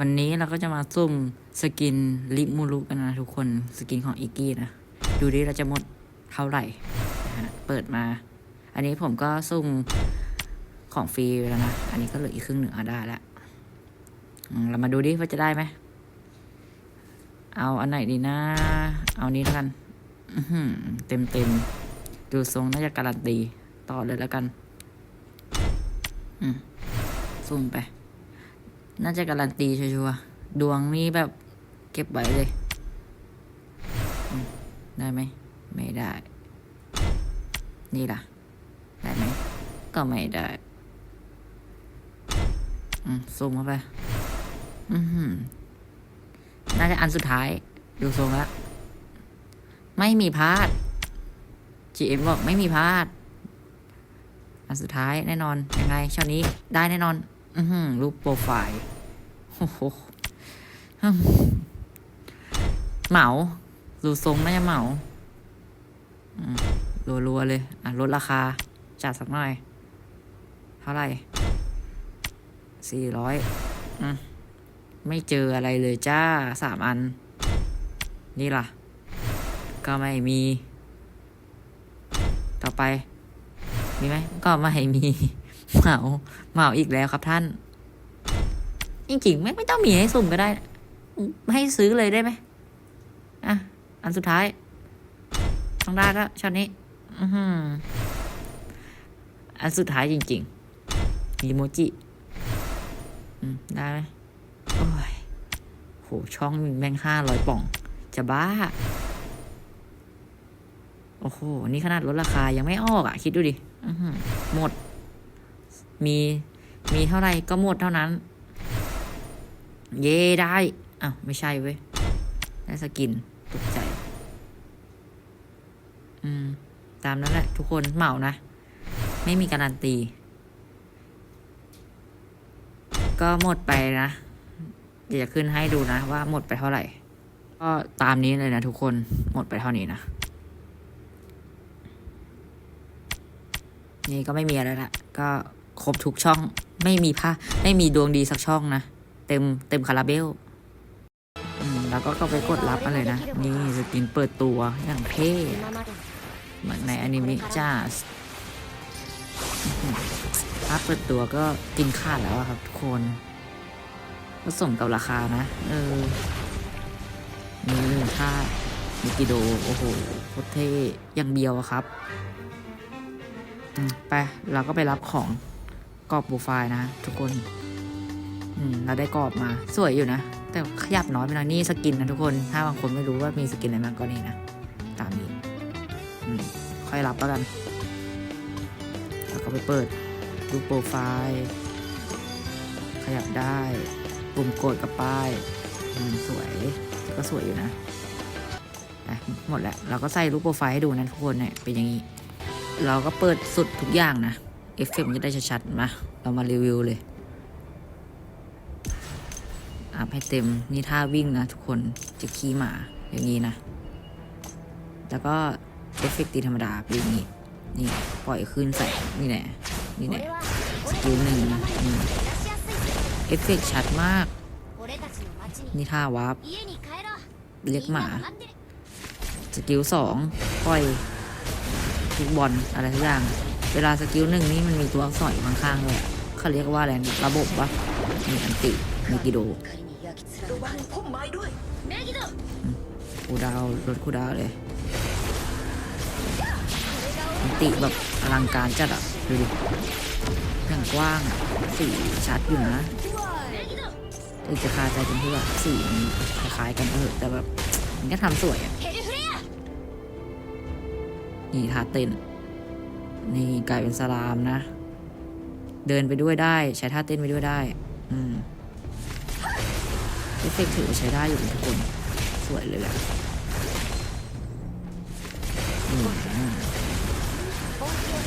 วันนี้เราก็จะมาซุ่มสกินลิมูรุกันนะทุกคนสกินของอีกกี้นะ ดูดิเราจะหมดเท่าไหร่นะเปิดมา อันนี้ผมก็ซุ่มของฟรีแล้วนะ อันนี้ก็เหลืออีกครึ่งหนึ่งอะได้แล้วเรามาดูดิว่าจะได้ไหม เอาอันไหนดีนะ เอานี้แล้วกันเต็มเต็มดูทรงน่าจะการันตีต่อเลยแล้วกัน อืมซุ่มไป น่าจะการันตีชัวร์ดวงนี่แบบเก็บไว้เลย ได้ไหม ไม่ได้ นี่ล่ะ ได้ไหม ก็ไม่ได้อืมซูมเข้าไปอือหือน่าจะอันสุดท้าย ดูทรงแล้ว ไม่มีพลาด GM บอกไม่มีพลาด อันสุดท้ายแน่นอน ยังไงช้านี้ได้แน่นอน อือหือรูปโปรไฟล์โอ้โหเหมาดูทรงน่าจะเหมาอืมรัวๆเลย อะ ลดราคา จัดสักหน่อย เท่าไหร่สี่ร้อยอืมไม่เจออะไรเลยจ้าสามอัน นี่ล่ะ ก็ไม่มี ต่อไป มีไหม ก็ไม่มี เหมาเหมาอีกแล้วครับท่านจริงๆไม่ไม่ต้องมีให้สุ่มก็ได้ ให้ซื้อเลยได้ไหมอะ อันสุดท้ายต้องได้แล้วช็อตนี้ อืออันสุดท้ายจริงๆอีโมจิอืมได้ไหมโอ้ยโหช่องแมงห้าร้อยป่อง จะบ้า โอ้โห นี่ขนาดลดราคายังไม่ออกอะ คิดดูดิหมด มีมีเท่าไหร่ก็หมดเท่านั้น เย่ได้อ้าวไม่ใช่เว้ย ได้สกินตกใจ อืม ตามนั้นแหละ ทุกคนเหมานะ ไม่มีการันตี ก็หมดไปนะ เดี๋ยวจะขึ้นให้ดูนะ ว่าหมดไปเท่าไหร่ ก็ตามนี้เลยนะทุกคนหมดไปเท่านี้นะนี่ก็ไม่มีอะไรละก็ ครบทุกช่องไม่มีผ้าไม่มีดวงดีสักช่องนะ เต็มเต็มคาราเบลแล้วก็เข้าไปกดรับมาเลยนะ นี่สกินเปิดตัวอย่างเท่เหมือนในอนิเมะจ้าภาเปิดตัวก็กินขาแล้วครับทุกคนก็สมกับราคานะ เออนี่ถ้ามิกิโด โอ้โหโคตรเท่อย่างเดียวอะครับไปเราก็ไปรับของ กรอบโปรไฟล์นะทุกคน อืม เราได้กรอบมา สวยอยู่นะ แต่ขยับน้อยไปหน่อยนี่สกินนะทุกคน ถ้าบางคนไม่รู้ว่ามีสกินอะไรบ้าก็นี่นะ ตามนี้ อืม ค่อยรับแล้วกัน แล้วก็ไปเปิดดูโปรไฟล์ ขยับได้ปุ่มกดกับป้าย อืม สวยก็สวยอยู่นะอะหมดแล้ว เราก็ใส่รูปโปรไฟล์ให้ดูนะทุกคนเนี่ยเป็นอย่างนี้ เราก็เปิดสุดทุกอย่างนะ เอฟเฟกต์จะได้ชัดๆมาเรามารีวิวเลยอัพให้เต็มนี่ท่าวิ่งนะทุกคนจะขี่หมาอย่างนี้นะ แล้วก็เอฟเฟกต์ตีธรรมดาเป็นอย่างนี้นี่ปล่อยขึ้นใส่นี่แหละนี่แหละสกิลหนึ่งนะนี่เอฟเฟกต์ชัดมาก นี่ท่าวาร์ปเรียกหมาสกิลสองปล่อยทุกบอลอะไรทุกอย่าง เวลาสกิลหนึ่งนี่มันมีตัวอักษรอยู่ข้างๆเลยอะเขาเรียกว่าอะไรระบบวะมีอันติมีกิโดระวังพุ่มไม้ด้วยคูดาวลดคูดาวเลยอันติแบบอลังการจัดอะดูดิอย่างกว้างอะสีชัดอยู่นะถึงจะคาใจตรงที่ว่าสีมันคล้ายๆกันเออแต่แบบมันก็ทำสวยอะนี่ท่าเต้น นี่กลายเป็นสลามนะ เดินไปด้วยได้ ใช้ท่าเต้นไปด้วยได้ อืมเอฟเฟกถือใช้ได้อยู่ทุกคน สวยเลยแหละ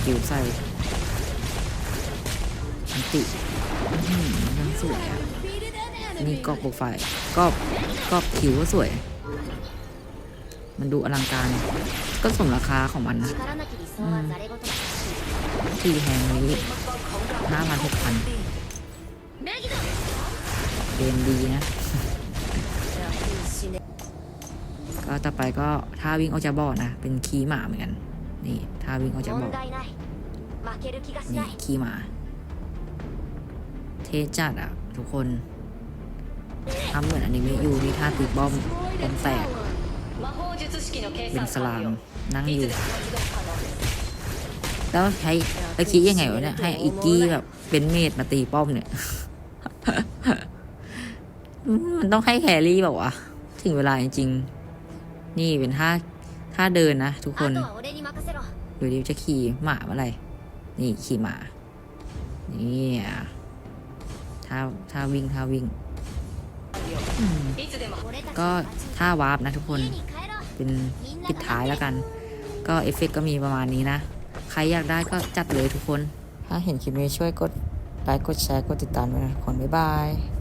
กิวใส่อันติอื้อหือมันสวยอะนี่กรอบโปรไฟล์กรอบกรอบคิวก็สวย มันดูอลังการ ก็สมราคาของมันนะ ที่แห่งนี้ห้าพันหกพันเกมดีนะ ก็ต่อไปก็ท่าวิ่งออกจากบ่อนะ เป็นขี่หมาเหมือนกัน นี่ท่าวิ่งออกจากบ่อนี่ขี่หมา เทจัดอะ ทุกคนทำเหมือนอันนี้ไม่อยู่มีท่าติดบอมบอมแตกเป็นสลามนั่งอยู่ แล้วใช้แล้วคิดยังไงวะเนี่ยให้อีกี้แบบเป็นเมดมาตีป้อมเนี่ย มันต้องให้แครี่แบบว่าถึงเวลาจริงๆ นี่เป็นท่าท่าเดินนะทุกคนดูดิจะขี่หมาอะไร นี่ขี่หมา นี่ท่าท่าวิ่งท่าวิ่ง ก็ท่าวาร์ปนะทุกคน เป็นปิดท้ายแล้วกัน ก็เอฟเฟกก็มีประมาณนี้นะ รอยากได้ก็จัดเลยทุกคน ถ้าเห็นคลิปนี้ช่วยกดไลค์กดแชร์กดติดตามด้วยนะทุกคนบ๊ายบาย